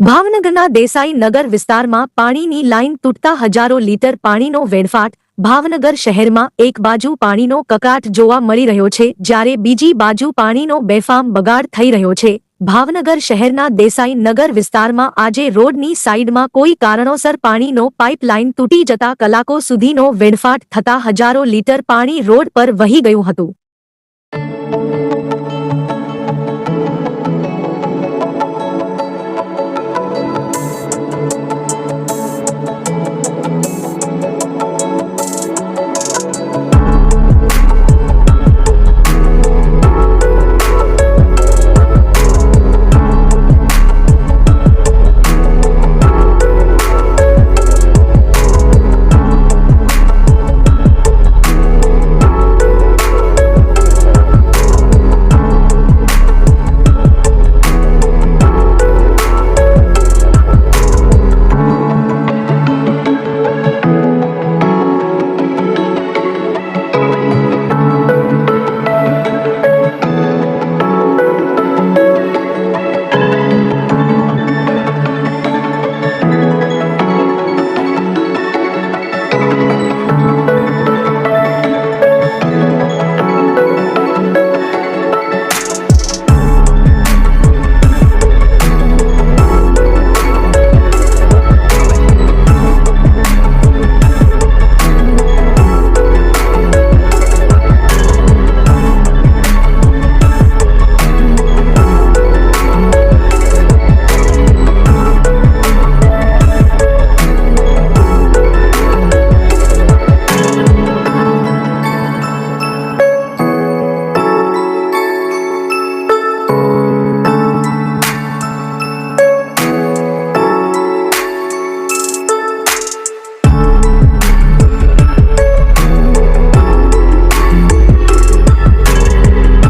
ભાવનગરના દેસાઈ નગર વિસ્તારમાં પાણીની લાઇન તૂટતા હજારો લીટર પાણીનો વેડફાટ, ભાવનગર શહેરમાં એક બાજુ પાણીનો કકાટ જોવા મળી રહ્યો છે, જ્યારે બીજી બાજુ પાણીનો બેફામ બગાડ થઈ રહ્યો છે. ભાવનગર શહેરના દેસાઈ નગર વિસ્તારમાં આજે રોડની સાઇડમાં કોઈ કારણોસર પાણીનો પાઇપલાઇન તૂટી જતા કલાકો સુધીનો વેડફાટ થતા હજારો લીટર પાણી રોડ પર વહી ગયું હતું.